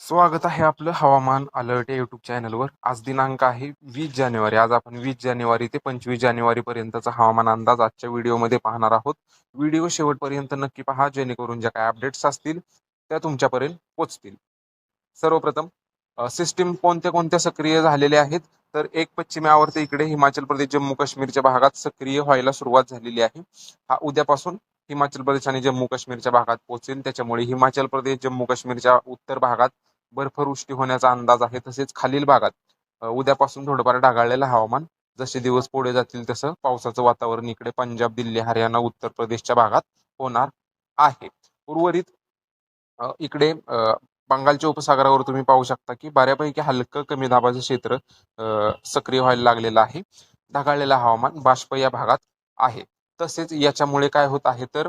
स्वागत आहे आपलं हवामान अलर्ट या युट्यूब चॅनलवर आज दिनांक आहे वीस जानेवारी. आज आपण वीस जानेवारी ते पंचवीस जानेवारी पर्यंतचा हवामान अंदाज आजच्या व्हिडिओमध्ये पाहणार आहोत. व्हिडिओ शेवटपर्यंत नक्की पहा जेणेकरून ज्या काय अपडेट्स असतील त्या तुमच्यापर्यंत पोचतील. सर्वप्रथम सिस्टीम कोणत्या कोणत्या सक्रिय झालेल्या आहेत? तर एक पश्चिमे आवर्त इकडे हिमाचल प्रदेश जम्मू काश्मीरच्या भागात सक्रिय व्हायला सुरुवात झालेली आहे. हा उद्यापासून हिमाचल प्रदेश आणि जम्मू काश्मीरच्या भागात पोहोचेल त्याच्यामुळे हिमाचल प्रदेश जम्मू काश्मीरच्या उत्तर भागात बर्फवृष्टी होण्याचा अंदाज आहे. तसेच खालील भागात उद्यापासून थोडंफार ढगाळलेलं हवामान. जसे दिवस पुढे जातील तसं पावसाचं वातावरण इकडे पंजाब दिल्ली हरियाणा उत्तर प्रदेशच्या भागात होणार आहे. उर्वरित इकडे बंगालच्या उपसागरावर तुम्ही पाहू शकता की बऱ्यापैकी हलकं कमी दाबाचं क्षेत्र सक्रिय व्हायला लागलेलं आहे. ढगाळलेलं हवामान बाष्प या भागात आहे. तसेच याच्यामुळे काय होत आहे तर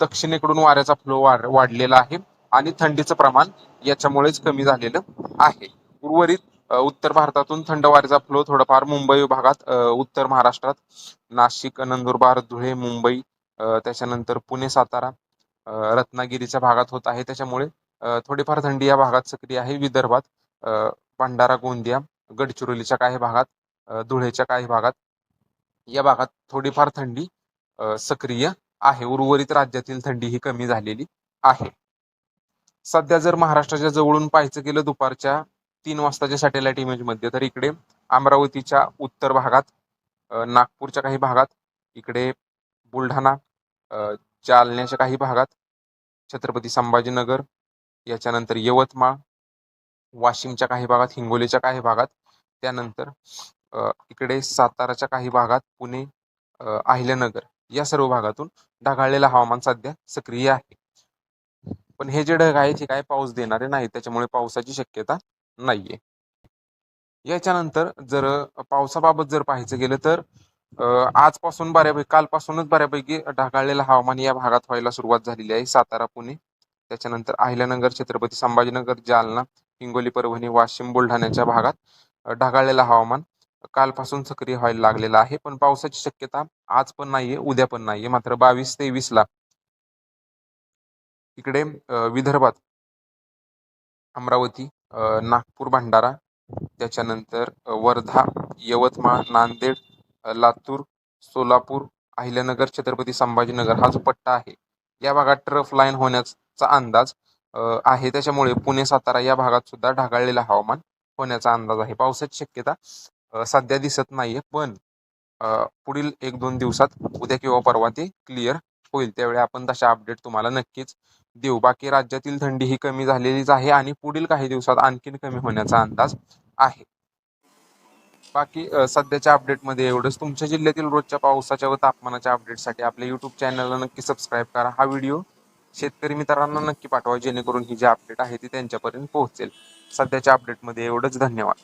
दक्षिणेकडून वाऱ्याचा फ्लो वाढ वाढलेला आहे. आणि थंडीचं प्रमाण याच्यामुळेच कमी झालेलं आहे. उर्वरित उत्तर भारतातून थंड वाऱ्याचा फ्लो थोडाफार मुंबई विभागात उत्तर महाराष्ट्रात नाशिक नंदुरबार धुळे मुंबई त्याच्यानंतर पुणे सातारा रत्नागिरीच्या भागात होत आहे. त्याच्यामुळे थोडीफार थंडी या भागात सक्रिय आहे. विदर्भात भंडारा गोंदिया गडचिरोलीच्या काही भागात धुळेच्या काही भागात या भागात थोडीफार थंडी सक्रिय आहे. उर्वरित राज्यातील थंडी ही कमी झालेली आहे. सध्या जर महाराष्ट्राच्या जवळून पाहायचं गेलं दुपारच्या तीन वाजताच्या सॅटेलाइट इमेजमध्ये तर इकडे अमरावतीच्या उत्तर भागात नागपूरच्या काही भागात इकडे बुलढाणा जालन्याच्या काही भागात छत्रपती संभाजीनगर याच्यानंतर यवतमाळ वाशिमच्या काही भागात हिंगोलीच्या काही भागात त्यानंतर इकडे साताराच्या काही भागात पुणे अहिल्यानगर या सर्व भागातून ढगाळलेलं हवामान सध्या सक्रिय आहे. पण हे जे ढग आहेत हे काय पाऊस देणारे नाही त्याच्यामुळे पावसाची शक्यता नाहीये. याच्यानंतर जर पावसाबाबत जर पाहायचं गेलं तर आजपासून बऱ्यापैकी कालपासूनच बऱ्यापैकी ढगाळलेलं हवामान या भागात व्हायला सुरुवात झालेली आहे. सातारा पुणे. त्याच्यानंतर अहिल्यानगर छत्रपती संभाजीनगर जालना हिंगोली परभणी वाशिम बुलढाण्याच्या भागात ढगाळलेलं हवामान कालपासून सक्रिय व्हायला लागलेलं आहे. पण पावसाची शक्यता आज पण नाहीये उद्या पण नाहीये. मात्र बावीस तेवीस ला इकडे विदर्भात अमरावती नागपूर भंडारा त्याच्यानंतर वर्धा यवतमाळ नांदेड लातूर सोलापूर अहिल्यानगर छत्रपती संभाजीनगर हा जो पट्टा आहे. या भागात ट्रफ लाईन होण्याचा अंदाज आहे. त्याच्यामुळे पुणे सातारा या भागात सुद्धा ढगाळलेलं हवामान होण्याचा अंदाज आहे. पावसाची शक्यता सध्या दिसत नाहीये पण पुढील एक दोन दिवसात उद्या किंवा परवा ते क्लिअर होईल. त्यावेळी आपण तशा अपडेट तुम्हाला नक्कीच देऊ. बाकी राज्यातील थंडी ही कमी झालेलीच आहे आणि पुढील काही दिवसात आणखीन कमी होण्याचा अंदाज आहे. बाकी सध्याच्या अपडेटमध्ये एवढंच. तुमच्या जिल्ह्यातील रोजच्या पावसाच्या व तापमानाच्या अपडेटसाठी आपल्या युट्यूब चॅनलला नक्की सबस्क्राईब करा. हा व्हिडिओ शेतकरी मित्रांना नक्की पाठवा जेणेकरून ही जी अपडेट आहे ती त्यांच्यापर्यंत पोहोचेल. सध्याच्या अपडेटमध्ये एवढंच. धन्यवाद.